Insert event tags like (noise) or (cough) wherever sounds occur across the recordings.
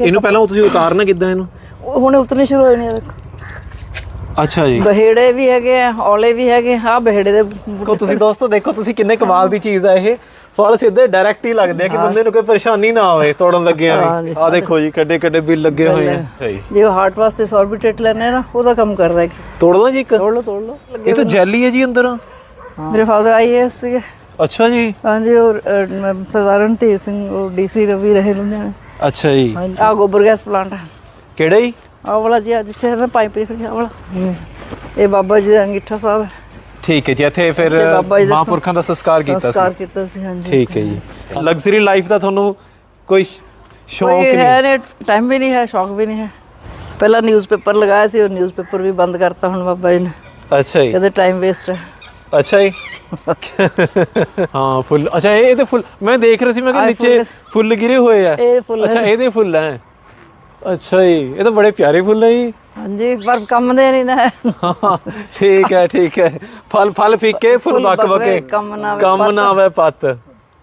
ਇਹਨੂੰ ਪਹਿਲਾਂ ਤੁਸੀਂ ਉਤਾਰਨਾ ਕਿੱਦਾਂ ਇਹਨੂੰ? ਉਹ ਹੁਣ ਉਤਰਨੇ ਸ਼ੁਰੂ ਹੋਏ ਨੇ ਦੇਖੋ। ਅੱਛਾ ਜੀ। ਬਹੇੜੇ ਵੀ ਹੈਗੇ ਆ ਔਲੇ ਵੀ ਹੈਗੇ ਆ ਬਹੇੜੇ ਦੇ ਦੇਖੋ ਤੁਸੀਂ ਦੋਸਤੋ ਦੇਖੋ ਤੁਸੀਂ ਕਿੰਨੇ ਕਮਾਲ ਦੀ ਚੀਜ਼ ਆ ਇਹ। ਫਲ ਸਿੱਧੇ ਡਾਇਰੈਕਟ ਹੀ ਲੱਗਦੇ ਆ ਕਿ ਬੰਦੇ ਨੂੰ ਕੋਈ ਪਰੇਸ਼ਾਨੀ ਨਾ ਆਵੇ ਤੋੜਨ ਵੀ ਜੀ। ਆ ਦੇਖੋ ਜੀ ਕੱਡੇ ਕੱਡੇ ਬਿੱਲ ਲੱਗੇ ਹੋਏ ਆ। ਜੇ ਹਾਰਟ ਵਾਸਤੇ ਸੌਰਬਿਟੇਟ ਲੈਣੇ ਆ ਨਾ ਉਹਦਾ ਕੰਮ ਕਰਦਾ ਹੈ ਤੋੜਦਾ ਜੀ ਇੱਕ? ਤੋੜ ਲਓ ਤੋੜ ਲਓ। ਇਹ ਤਾਂ ਜੈਲੀ ਹੈ ਜੀ ਅੰਦਰ। ਮੇਰੇ ਫਾਦਰ ਆਈਏਐਸ ਸੀਗੇ। ਅੱਛਾ ਜੀ। ਹਾਂਜੀ ਉਹ ਅਹ, ਸਰਦਾਰ ਰਣਧੀਰ ਸਿੰਘ ਉਹ ਡੀਸੀ ਰਵੀ ਰਹੇ ਲੁਧਿਆਣੇ। ਅੱਛਾ ਜੀ। ਆ ਗੋਬਰ ਗੈਸ ਪਲਾਂਟ ਕਿਹੜਾ ਜੀ? ਆਹ ਵਾਲਾ ਜੀ ਅੱਜ ਇੱਥੇ ਨਾ ਪਾਈਪ ਹੀ ਖੜਿਆ ਵਾਲਾ। ਇਹ ਬਾਬਾ ਜੀ ਦਾ ਅੰਗੀਠਾ ਸਾਹਿਬ ਹੈ। ਠੀਕ ਹੈ ਜੀ ਇੱਥੇ ਫਿਰ ਮਹਾਂਪੁਰਖਾਂ ਦਾ ਸੰਸਕਾਰ ਕੀਤਾ ਸੰਸਕਾਰ ਸੀ ਕੀਤਾ ਸੀ ਹਾਂਜੀ। ਠੀਕ ਹੈ ਜੀ। ਲਗਜ਼ਰੀ ਲਾਈਫ ਦਾ ਤੁਹਾਨੂੰ ਕੋਈ ਸ਼ੌਂਕ ਨਹੀਂ? ਹੈ ਨੇ ਟਾਈਮ ਵੀ ਨਹੀਂ ਹੈ ਸ਼ੌਕ ਵੀ ਨਹੀਂ ਹੈ। ਪਹਿਲਾਂ ਨਿਊਜ਼ਪੇਪਰ ਲਗਾਇਆ ਸੀ ਉਹ ਨਿਊਜ਼ਪੇਪਰ ਵੀ ਬੰਦ ਕਰਤਾ ਹੁਣ ਬਾਬਾ ਜੀ ਨੇ। ਅੱਛਾ ਜੀ। ਕਹਿੰਦੇ ਟਾਈਮ ਵੇਸਟ ਹੈ। ਅੱਛਾ ਜੀ। (laughs) ਹਾਂ ਫੁੱਲ। ਅੱਛਾ ਇਹ ਇਹਦੇ ਫੁੱਲ ਮੈਂ ਦੇਖ ਰਿਹਾ ਸੀ ਮੈਂ ਕਿ ਨੀਚੇ ਫੁੱਲ- ਗਿਰੇ ਹੋਏ ਆ। ਇਹ ਫੁੱਲ ਅੱਛਾ। ਇਹਦੇ ਫੁੱਲ ਹੈ ਅੱਛਾ ਜੀ ਇਹ ਤਾਂ ਬੜੇ ਪਿਆਰੇ ਫੁੱਲ ਹੈ ਜੀ। ਹਾਂਜੀ ਪਰ ਕੰਮ ਦੇ ਨਹੀਂ ਨਾ। ਠੀਕ ਹੈ ਠੀਕ ਹੈ। ਫਲ ਫਲ ਫੀਕੇ ਫੁੱਲ ਬੱਕ ਬਕੇ ਕੰਮ ਨਾ ਆਵੇ ਪੱਤ।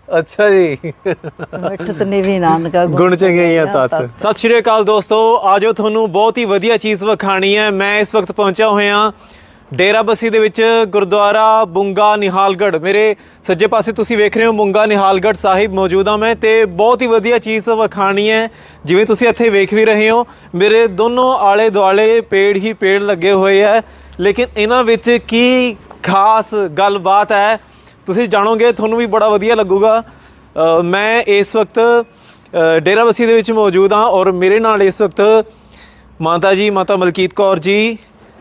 ਅੱਛਾ ਜੀ। ਮਿੱਠ ਤੇ ਵੀ ਨਾਨਕਾ ਗੁਣ ਚੰਗਿਆਈਆਂ ਤਤ। ਸਤਿ ਸ਼੍ਰੀ ਅਕਾਲ ਦੋਸਤੋ ਆਜੋ ਤੁਹਾਨੂੰ ਬਹੁਤ ਹੀ ਵਧੀਆ ਚੀਜ਼ ਵਿਖਾਣੀ ਹੈ। ਮੈਂ ਇਸ ਵਕਤ ਪਹੁੰਚਿਆ ਹੋਇਆ ਡੇਰਾ ਬੱਸੀ ਦੇ ਵਿੱਚ ਗੁਰਦੁਆਰਾ ਬੁੰਗਾ ਨਿਹਾਲਗੜ੍ਹ। ਮੇਰੇ ਸੱਜੇ ਪਾਸੇ ਤੁਸੀਂ ਵੇਖ ਰਹੇ ਹੋ ਬੁੰਗਾ ਨਿਹਾਲਗੜ੍ਹ ਸਾਹਿਬ ਮੌਜੂਦ ਹਾਂ ਮੈਂ ਤੇ ਬਹੁਤ ਹੀ ਵਧੀਆ ਚੀਜ਼ ਵਖਾਣੀ ਹੈ ਜਿਵੇਂ ਤੁਸੀਂ ਇੱਥੇ ਵੇਖ ਵੀ ਰਹੇ ਹੋ। ਮੇਰੇ ਦੋਨੋਂ ਆਲੇ ਦੁਆਲੇ ਪੇੜ ਹੀ ਪੇੜ ਲੱਗੇ ਹੋਏ ਹੈ ਲੇਕਿਨ ਇਹਨਾਂ ਵਿੱਚ ਕੀ ਖਾਸ ਗੱਲਬਾਤ ਹੈ ਤੁਸੀਂ ਜਾਣੋਗੇ ਤੁਹਾਨੂੰ ਵੀ ਬੜਾ ਵਧੀਆ ਲੱਗੂਗਾ। ਮੈਂ ਇਸ ਵਕਤ ਅ, ਡੇਰਾਬੱਸੀ ਦੇ ਵਿੱਚ ਮੌਜੂਦ ਹਾਂ ਔਰ ਮੇਰੇ ਨਾਲ ਇਸ ਵਕਤ ਮਾਤਾ ਜੀ ਮਾਤਾ ਮਲਕੀਤ ਕੌਰ ਜੀ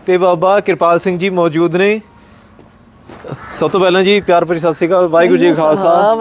ਤੇ ਬਾਬਾ ਕਿਰਪਾਲ ਸਿੰਘ ਜੀ ਮੌਜੂਦ ਨੇ। ਸਭ ਤੋਂ ਪਹਿਲਾਂ ਜੀ ਪਿਆਰ ਭਰੀ ਸਤਿ ਸ਼੍ਰੀ ਅਕਾਲ ਵਾਹਿਗੁਰੂ ਜੀ ਕਾ ਖਾਲਸਾ।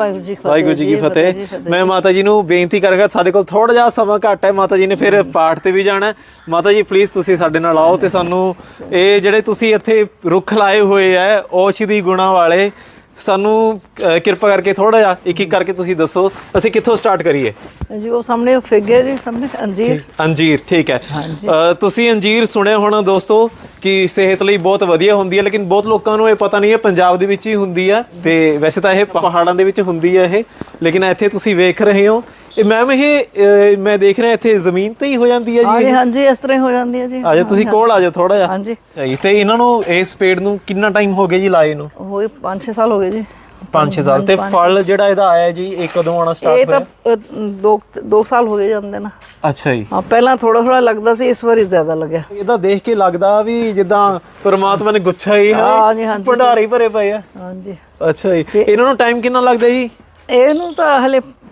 ਵਾਹਿਗੁਰੂ ਜੀ ਕੀ ਫਤਿਹ ਮੈਂ ਮਾਤਾ ਜੀ ਨੂੰ ਬੇਨਤੀ ਕਰਾਂਗਾ ਸਾਡੇ ਕੋਲ ਥੋੜਾ ਜਿਹਾ ਸਮਾਂ ਘੱਟ ਹੈ ਮਾਤਾ ਜੀ ਨੇ ਫਿਰ ਪਾਠ ਤੇ ਵੀ ਜਾਣਾ। ਮਾਤਾ ਜੀ ਪਲੀਜ਼ ਤੁਸੀਂ ਸਾਡੇ ਨਾਲ ਆਓ ਤੇ ਸਾਨੂੰ ਇਹ ਜਿਹੜੇ ਤੁਸੀਂ ਇੱਥੇ ਰੁੱਖ ਲਾਏ ਹੋਏ ਆ ਔਸ਼ਧੀ ਗੁਣਾ ਵਾਲੇ ਸਾਨੂੰ ਅ, ਕਿਰਪਾ ਕਰਕੇ ਥੋੜਾ ਜਿਹਾ ਇੱਕ ਇੱਕ ਕਰਕੇ ਤੁਸੀਂ ਦੱਸੋ ਅਸੀਂ ਕਿੱਥੋਂ ਸਟਾਰਟ ਕਰੀਏ? ਜੀ ਉਹ ਸਾਹਮਣੇ ਉਹ ਫਿਗ ਹੈ ਜੀ ਸਾਹਮਣੇ ਅੰਜੀਰ। ਅੰਜੀਰ ਠੀਕ ਹੈ। ਅ, ਤੁਸੀਂ ਅੰਜੀਰ ਸੁਣਿਆ ਹੋਣਾ ਦੋਸਤੋ ਕਿ ਸਿਹਤ ਲਈ ਬਹੁਤ ਵਧੀਆ ਹੁੰਦੀ ਹੈ ਲੇਕਿਨ ਬਹੁਤ ਲੋਕਾਂ ਨੂੰ ਇਹ ਪਤਾ ਨਹੀਂ ਹੈ ਪੰਜਾਬ ਦੇ ਵਿੱਚ ਹੀ ਹੁੰਦੀ ਹੈ ਤੇ ਵੈਸੇ ਤਾਂ ਇਹ ਪਹਾੜਾਂ ਦੇ ਵਿੱਚ ਹੁੰਦੀ ਹੈ ਇਹ ਲੇਕਿਨ ਇੱਥੇ ਤੁਸੀਂ ਵੇਖ ਰਹੇ ਹੋ ਇਹ ਮੈਮ ਇਹ ਮੈਂ ਦੇਖ ਰਿਹਾ ਇੱਥੇ ਜ਼ਮੀਨ ਤੇ ਹੀ ਹੋ ਜਾਂਦੀ ਹੈ ਹਾਂਜੀ ਜੀ ਹਾਂਜੀ ਇਸ ਤਰ੍ਹਾਂ ਹੀ ਹੋ ਜਾਂਦੀ ਹੈ ਜੀ। ਆ ਜਾਓ ਤੁਸੀਂ ਕੋਲ ਆ ਜਾਓ ਥੋੜਾ ਜਿਹਾ। ਹਾਂਜੀ। ਤੇ ਇਹਨਾਂ ਨੂੰ ਇਸ ਪੇੜ ਨੂੰ ਕਿੰਨਾ ਟਾਈਮ ਹੋ ਗਿਆ ਜੀ ਲਾਏ ਨੂੰ? ਹੋਏ 5-6 ਸਾਲ ਹੋ ਗਏ ਜੀ। 5-6 ਸਾਲ ਤੇ ਫਲ ਜਿਹੜਾ ਇਹਦਾ ਆਇਆ ਜੀ ਇਹ ਕਦੋਂ ਇਹ ਸਟਾਰਟ ਤਾਂ ਹੋਇਆ? ਅ, ਦੋ ਦੋ ਸਾਲ ਹੋ ਗਏ ਜਾਂਦੇ ਨਾ ਅੱਛਾ ਜੀ। ਹਾਂ ਪਹਿਲਾਂ ਥੋੜਾ ਥੋੜਾ ਲੱਗਦਾ ਸੀ ਇਸ ਵਾਰੀ ਜ਼ਿਆਦਾ ਲੱਗਿਆ। ਇਹਦਾ ਦੇਖ ਕੇ ਲੱਗਦਾ ਵੀ ਜਿੱਦਾਂ ਪਰਮਾਤਮਾ ਨੇ ਗੁੱਛਾ ਹੀ ਹਾਂਜੀ, ਹਾਂਜੀ। ਭੰਡਾਰੇ ਭਰੇ ਪਏ ਆ। ਹਾਂਜੀ। ਅੱਛਾ ਜੀ। ਇਹਨਾਂ ਨੂੰ ਟਾਈਮ ਕਿੰਨਾ ਲੱਗਦਾ ਜੀ? ਇਹਨੂੰ ਤਾਂ ਹਲੇ